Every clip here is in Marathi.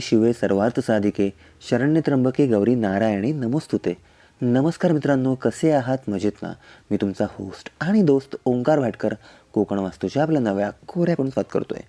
शिवे सर्वार्थ साधिके शरण्य त्र्यंबके गौरी नारायणी नमोस्तुते. नमस्कार मित्रांनो कसे आहात? मजेत ना मी तुमचा होस्ट आणि दोस्त ओंकार भाटकर कोकण वास्तूच्या आपल्या नव्या कोऱ्याकडून स्वागत करतोय.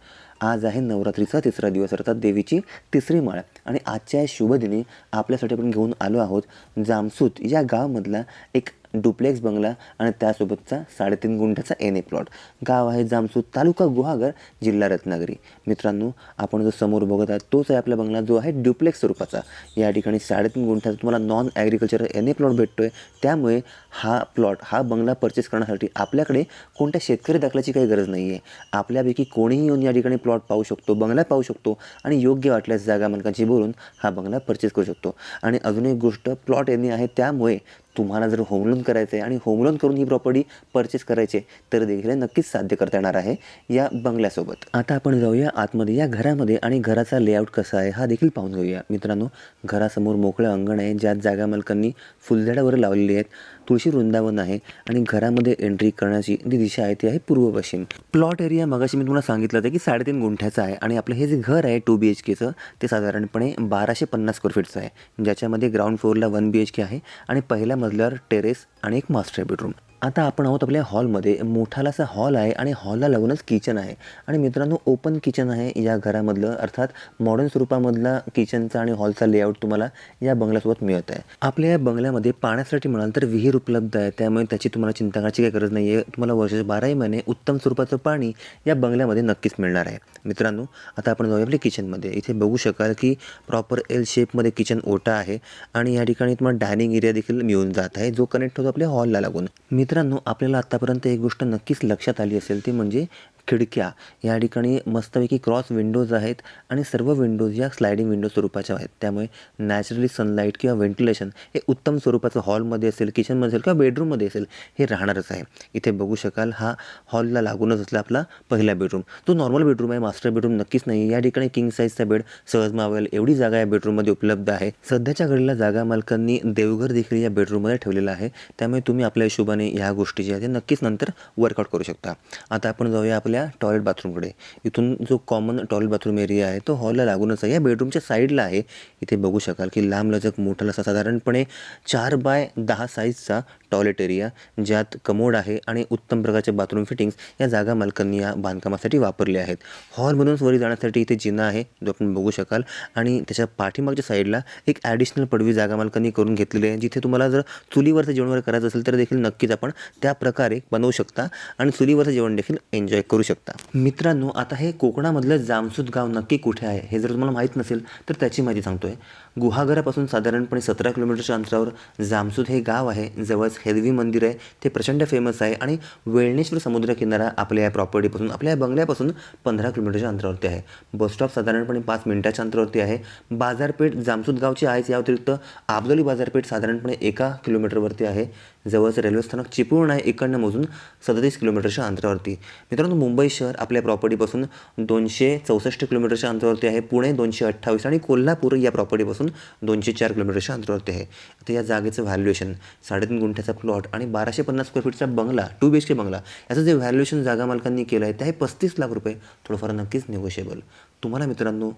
आज आहे नवरात्रीचा तिसरा दिवस अर्थात देवीची तिसरी माळ. आणि आजच्या या आपल्यासाठी आपण घेऊन आलो आहोत जामसूत या गावामधला एक डुप्लेक्स बंगला आणि त्यासोबतचा साडेतीन गुंठ्याचा एन ए प्लॉट गाव आहे जामसूत तालुका गुहागर जिल्हा रत्नागिरी. मित्रांनो आपण जो समोर बघत आहात तोच आहे आपला बंगला जो आहे डुप्लेक्स स्वरूपाचा. या ठिकाणी साडेतीन गुंठ्याचा तुम्हाला non agriculture N A plot भेटतो आहे त्यामुळे हा प्लॉट हा बंगला परचेस करण्यासाठी आपल्याकडे कोणत्या शेतकरी दाखल्याची काही गरज नाही आहे आपल्यापैकी कोणीही येऊन या ठिकाणी प्लॉट पाहू शकतो बंगला पाहू शकतो आणि योग्य वाटल्यास जागा मालकांची बोलून हा बंगला परचेस करू शकतो. आणि अजून एक गोष्ट प्लॉट एन ए आहे त्यामुळे तुम्हाला जर होम लोन करायचं आहे आणि होम लोन करून ही प्रॉपर्टी परचेस करायचे तर देखील नक्कीच साध्य करता येणार आहे या बंगल्यासोबत. आता आपण जाऊया आतमध्ये या घरामध्ये आणि घराचा लेआउट कसा आहे हा देखील पाहून घेऊया मित्रांनो घरासमोर मोकळं अंगण आहे ज्यात जागा मालकांनी फुलझाडावर लावलेली आहेत. तुळशी वृंदावन आहे आणि घरामध्ये एंट्री करण्याची जी दिशा आहे ती आहे पूर्व पश्चिम. प्लॉट एरिया मगाशी मी तुम्हाला सांगितलं होतं की साडेतीन गुंठ्याचा आहे आणि आपलं हे जे घर आहे टू बी एच केचं ते साधारणपणे बाराशे पन्नास स्क्वेअर फीटचं आहे. ज्याच्यामध्ये ग्राउंड फ्लोअरला वन बी एच के आहे आणि पहिल्या मजल्यावर टेरेस आणि एक मास्टर बेडरूम आता आपण आहोत आपल्या हॉलमध्ये. मोठाला असा हॉल आहे आणि हॉलला लागूनच किचन आहे. आणि मित्रांनो ओपन किचन आहे या घरामधलं. अर्थात मॉडर्न स्वरूपामधला किचनचा आणि हॉलचा लेआउट तुम्हाला या बंगल्यासोबत मिळत आहे. आपल्या या बंगल्यामध्ये पाण्यासाठी म्हणाल तर विहीर उपलब्ध आहे. त्यामुळे त्याची तुम्हाला चिंता करायची काही गरज नाही आहे तुम्हाला वर्षाचे बाराही महिने उत्तम स्वरूपाचं पाणी या बंगल्यामध्ये नक्कीच मिळणार आहे. मित्रांनो आता आपण जाऊया आपल्या किचनमध्ये इथे बघू शकाल की प्रॉपर एल शेपमध्ये किचन ओटा आहे. आणि या ठिकाणी तुम्हाला डायनिंग एरिया देखील मिळून जात आहे जो कनेक्ट होतो आपल्या हॉलला लागून. मी मित्रांनो आपल्याला आत्तापर्यंत एक गोष्ट नक्कीच लक्षात आली असेल ती म्हणजे खिडक्या या ठिकाणी मस्तपैकी क्रॉस विंडोज आहेत आणि सर्व विंडोज या स्लायडिंग विंडो स्वरूपाच्या आहेत. त्यामुळे नॅचरली सनलाईट किंवा व्हेंटिलेशन हे उत्तम स्वरूपाचं हॉलमध्ये असेल किचनमध्ये असेल किंवा बेडरूममध्ये असेल हे राहणारच आहे. इथे बघू शकाल हा हॉलला लागूनच असला आपला पहिला बेडरूम तो नॉर्मल बेडरूम आहे मास्टर बेडरूम नक्कीच नाही या ठिकाणी किंग साईजचा बेड सहज मावेल एवढी जागा या बेडरूममध्ये उपलब्ध आहे. सध्याच्या घडीला जागा मालकांनी देवघर देखील या बेडरूममध्ये ठेवलेलं आहे. त्यामुळे तुम्ही आपल्या हिशोबाने ह्या गोष्टी ज्या आहेत नक्कीच नंतर वर्कआउट करू शकता. आता आपण जाऊया आपल्या टॉयलेट बाथरूमकडे इथून जो कॉमन टॉयलेट बाथरूम एरिया आहे तो हॉलला लागूनच आहे. या बेडरूमच्या साईडला आहे. इथे बघू शकाल की लांब लचक मोठा असा साधारणपणे चार बाय दहा साईजचा टॉयलेट एरिया ज्यात कमोड आहे आणि उत्तम प्रकारचे बाथरूम फिटिंग्स या जागा मालकांनी या बांधकामासाठी वापरले आहेत. हॉलमधूनच वरी जाण्यासाठी इथे जिना आहे जो आपण बघू शकाल. आणि त्याच्या पाठीमागच्या साईडला एक ॲडिशनल पडवी जागा मालकांनी करून घेतलेली आहे जिथे तुम्हाला जर चुलीवरचं जेवण वगैरे करायचं असेल तर देखील नक्कीच आपण त्या प्रकारे बनवू शकता आणि चुलीवरचं जेवण देखील एन्जॉय करू शकता. मित्रांनो आता हे कोकणामधलं जामसूत गाव नक्की कुठे आहे हे जर तुम्हाला माहीत नसेल तर त्याची माहिती सांगतोय. गुहागरापासून साधारणपणे सतरा किलोमीटरच्या अंतरावर जामसूत हे गाव आहे. जवळच हेदवी मंदिर आहे. ते प्रचंड फेमस आहे आणि वेळणेश्वर समुद्र किनारा आपल्या या प्रॉपर्टीपासून आपल्या या बंगल्यापासून पंधरा किलोमीटरच्या अंतरावरती आहे. बस स्टॉप साधारणपणे पाच मिनिटाच्या अंतरावरती आहे. बाजारपेठ जामसूत गावची आहेच या व्यतिरिक्त आबदोली बाजारपेठ साधारणपणे एका किलोमीटरवरती आहे. जवळचं रेल्वे स्थानक चिपळूण आहे इकडनं मोजून सदतीस किलोमीटरच्या अंतरावरती. मित्रांनो मुंबई शहर आपल्या प्रॉपर्टीपासून दोनशे चौसष्ट किलोमीटरच्या अंतरावरती आहे. पुणे दोनशे अठ्ठावीस आणि कोल्हापूर या प्रॉपर्टीपासून दोनशे चार किलोमीटरच्या अंतरावरती आहे. आता या जागेचं व्हॅल्युएशन साडेतीन गुंठ्याचा प्लॉट आणि बाराशे पन्नास स्क्वेअर फीटचा बंगला टू बी एच के बंगला याचं जे व्हॅल्युएशन जागा मालकांनी केलं आहे ते आहे पस्तीस लाख रुपये. थोडंफार नक्कीच निगोशिएबल तुम्हाला मित्रांनो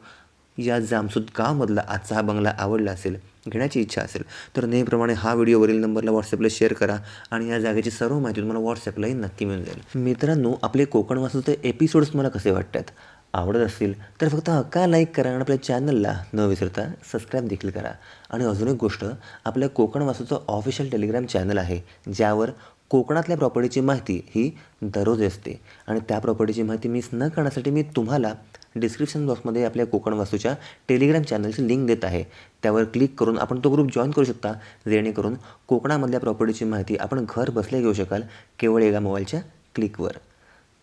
या जामसूद गावमधला आजचा हा बंगला आवडला असेल घेण्याची इच्छा असेल तर नेहमीप्रमाणे हा व्हिडिओवरील नंबरला व्हॉट्सअपला शेअर करा आणि या जागेची सर्व माहिती तुम्हाला व्हॉट्सअपलाही नक्की मिळून जाईल. मित्रांनो आपले कोकण वाचूचे एपिसोड्स तुम्हाला कसे वाटतात? आवडत असतील तर फक्त हक्का लाईक करा आणि आपल्या चॅनलला न विसरता सबस्क्राईब देखील करा. आणि अजून एक गोष्ट आपल्या कोकण वासूचं ऑफिशियल टेलिग्राम चॅनल आहे ज्यावर कोकणातल्या प्रॉपर्टीची माहिती ही दररोज असते. आणि त्या प्रॉपर्टीची माहिती मिस न करण्यासाठी मी तुम्हाला डिस्क्रिप्शन बॉक्समध्ये आपल्या कोकण वास्तूच्या टेलिग्राम चॅनलची लिंक देत आहे. त्यावर क्लिक करून आपण तो ग्रुप जॉईन करू शकता. जेणेकरून कोकणामधल्या प्रॉपर्टीची माहिती आपण घर बसल्या घेऊ शकाल केवळ एका मोबाईलच्या क्लिकवर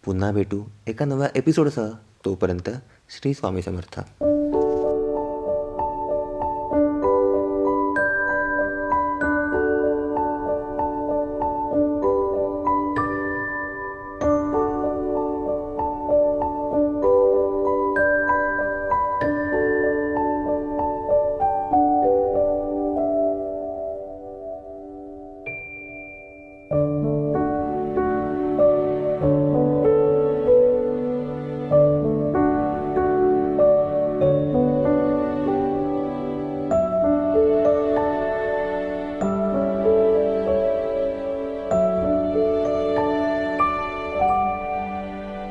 पुन्हा भेटू एका नव्या एपिसोडसह तोपर्यंत श्री स्वामी समर्थ.